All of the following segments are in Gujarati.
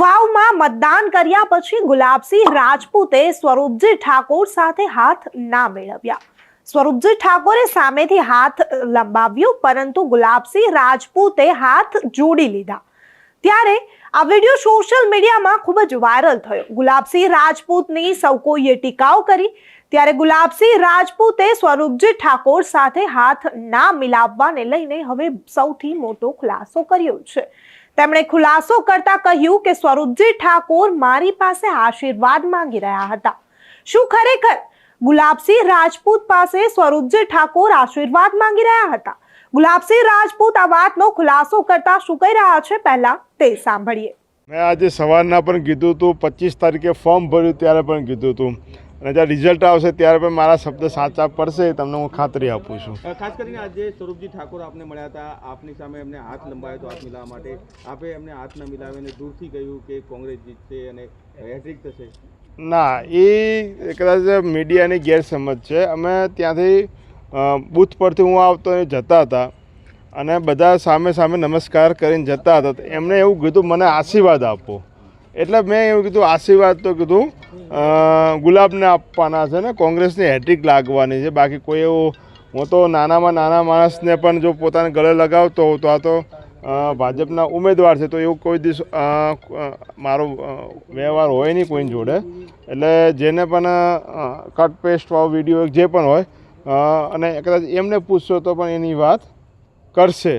વાવમાં મતદાન કર્યા પછી ગુલાબસિંહ રાજપૂતે સ્વરૂપજી ઠાકોર સાથે હાથ ના મેળવ્યા. સ્વરૂપજી ઠાકોરે સામેથી હાથ લંબાવ્યો, પરંતુ ગુલાબસિંહ રાજપૂતે હાથ જોડી લીધા. ત્યારે આ વીડિયો સોશિયલ મીડિયામાં ખૂબ જ વાયરલ થયો. ગુલાબસિંહ રાજપૂતની સૌ કોઈએ ટીકાઓ કરી. ત્યારે ગુલાબસિંહ રાજપૂતે સ્વરૂપજી ઠાકોર સાથે હાથ ના મિલાવવાને લઈને હવે સૌથી મોટો ખુલાસો કર્યો છે. તેમણે ખુલાસો કરતા કહ્યું કે સ્વરૂપજી ઠાકોર મારી પાસે આશીર્વાદ માંગી રહ્યા હતા. શું ખરેખર? ગુલાબસિંહ રાજપૂત પાસે સ્વરૂપજી ઠાકોર આશીર્વાદ માંગી રહ્યા હતા? ગુલાબસિંહ રાજપૂત આ વાતનો ખુલાસો કરતા શું કહી રહ્યા છે પહેલા તે સાંભળીએ. મેં આજે સવારના પણ કીધું હતું પચીસ તારીખે ફોર્મ ભર્યું ત્યારે પણ કીધું હતું. અને જ્યારે રિઝલ્ટ આવશે ત્યારે પણ મારા શબ્દ સાચા પડશે તમને હું ખાતરી આપું છું. ખાસ કરીને આજે સ્વરૂપજી ઠાકોર આપને મળ્યા હતા. આપની સામે એમને હાથ લંબાવ્યો હતો હાથ મિલાવવા માટે. આપે એમને હાથ ન મિલાવીને દૂરથી કહ્યું કે કોંગ્રેસ જીતશે અને હેટ્રિક થશે. ના એ કદાચ મીડિયાની ગેરસમજ છે. અમે ત્યાંથી બૂથ પરથી હું આવતો એ જતા હતા. અને બધા સામે સામે નમસ્કાર કરીને જતા હતા. એમણે એવું કીધું, મને આશીર્વાદ આપો. એટલે મેં એવું કીધું, આશીર્વાદ તો કીધું ગુલાબને આપવાના છે ને, કોંગ્રેસની હેટ્રિક લાગવાની છે. બાકી કોઈ એવું, હું તો નાનામાં નાના માણસને પણ જો પોતાને ગળે લગાવતો હોઉં તો આ તો ભાજપના ઉમેદવાર છે. તો એવું કોઈ દિવસ મારો વ્યવહાર હોય નહીં કોઈની જોડે. એટલે જેને પણ કટ પેસ્ટવાળો વીડિયો જે પણ હોય અને કદાચ એમને પૂછશો તો પણ એની વાત કરશે.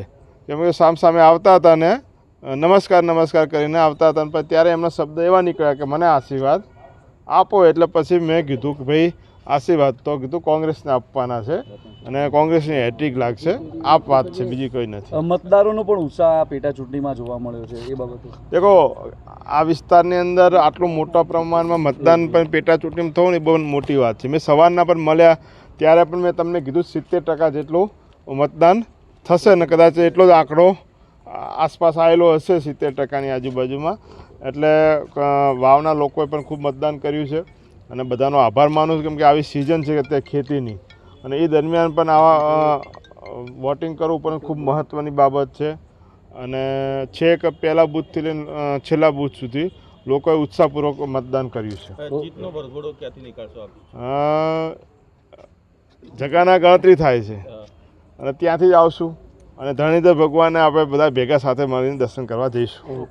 કે સામ સામે આવતા હતા ને નમસ્કાર નમસ્કાર કરીને આવતા હતા પણ ત્યારે એમના શબ્દ એવા નીકળ્યા કે મને આશીર્વાદ આપો. એટલે પછી મેં કીધું કે ભાઈ આશીર્વાદ તો કીધું કોંગ્રેસને આપવાના છે અને કોંગ્રેસની હેટ્રિક લાગશે. આપ વાત છે બીજી કોઈ નથી. મતદારોનો પણ ઉત્સાહ આ પેટા ચૂંટણીમાં જોવા મળ્યો છે એ બાબતે. દેખો આ વિસ્તારની અંદર આટલું મોટા પ્રમાણમાં મતદાન પણ પેટા ચૂંટણીમાં થવું ને એ બહુ મોટી વાત છે. મેં સવારના પણ મળ્યા ત્યારે પણ મેં તમને કીધું સિત્તેર ટકા જેટલું મતદાન થશે ને કદાચ એટલો જ આંકડો આસપાસ આવેલો હશે સિત્તેર ટકાની આજુબાજુમાં. એટલે વાવના લોકોએ પણ ખૂબ મતદાન કર્યું છે અને બધાનો આભાર માનું છું કેમ કે આવી સિઝન છે કે તે ખેતીની. અને એ દરમિયાન પણ આવા વોટિંગ કરવું પણ ખૂબ મહત્ત્વની બાબત છે. અને છેક પહેલા બૂથથી લઈને છેલ્લા બૂથ સુધી લોકોએ ઉત્સાહપૂર્વક મતદાન કર્યું છે. જગાના ગણતરી થાય છે. અને ત્યાંથી જ આવશું. અને ધણીધર ભગવાનને આપણે બધા ભેગા સાથે મળીને દર્શન કરવા જઈશું.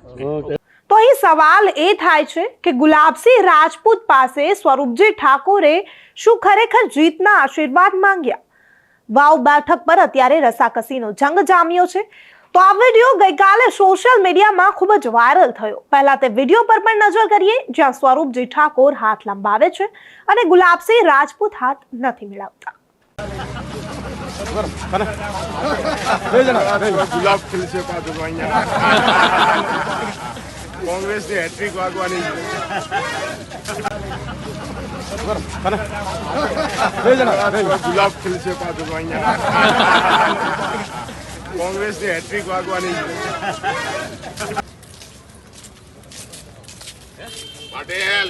તો અહીં સવાલ એ થાય છે કે ગુલાબસિંહ રાજપૂત પાસે સ્વરૂપજી ઠાકોરે શું ખરેખર જીતના આશીર્વાદ માંગ્યા? વાવ બેઠક પર અત્યારે રસાકસીનો જંગ જામ્યો છે. તો આ વીડિયો ગઈકાલે સોશિયલ મીડિયામાં ખૂબ જ વાયરલ થયો. પહેલા તે વીડિયો પર પણ નજર કરીએ જ્યાં સ્વરૂપજી ઠાકોર હાથ લંબાવે છે અને ગુલાબસિંહ રાજપૂત હાથ નથી મિલાવતા. ગુલાબ ખીલશે પાછું અહીંયા કોંગ્રેસની હેટ્રિક વાગવાની ગુલાબ ખીલશે પાછું અહીંયા કોંગ્રેસની હેટ્રિક વાગવાની પટેલ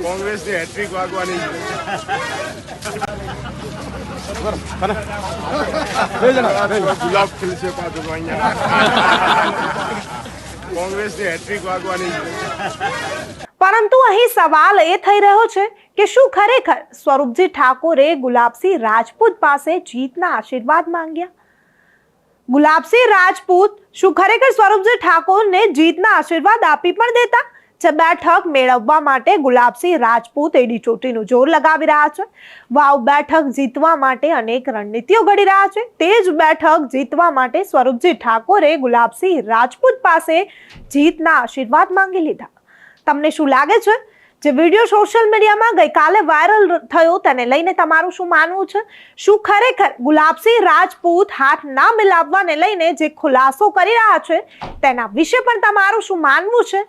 અહીંયા કોંગ્રેસની હેટ્રિક વાગવાની ગુલાબ ખીલશે પાછું અહીંયા. કોંગ્રેસની હેટ્રિક વાગવાની પરંતુ અહીં સવાલ એ થઈ રહ્યો છે કે શું ખરેખર સ્વરૂપજી ઠાકોરે ગુલાબસિંહ રાજપૂત પાસે જીતના આશીર્વાદ માંગ્યા? ગુલાબસિંહ રાજપૂત શું ખરેખર સ્વરૂપજી ઠાકોરને જીતના આશીર્વાદ આપી પણ દેતા? જે બેઠક મેળવવા માટે ગુલાબસિંહ રાજપૂત એડી ચોટીનું જોર લગાવી રહ્યા છે. વાવ બેઠક જીતવા માટે અનેક રણનીતિઓ ઘડી રહ્યા છે. તે જ બેઠક જીતવા માટે સ્વરૂપજી ઠાકોરે ગુલાબસિંહ રાજપૂત પાસે જીતના આશીર્વાદ માંગી લીધા. તમને શું લાગે છે? જે વીડિયો સોશિયલ મીડિયામાં ગઈકાલે વાયરલ થયો તેને લઈને તમારું શું માનવું છે? શું ખરેખર ગુલાબસિંહ રાજપૂત હાથ ના મિલાવવાને લઈને જે ખુલાસો કરી રહ્યા છે તેના વિશે પણ તમારું શું માનવું છે?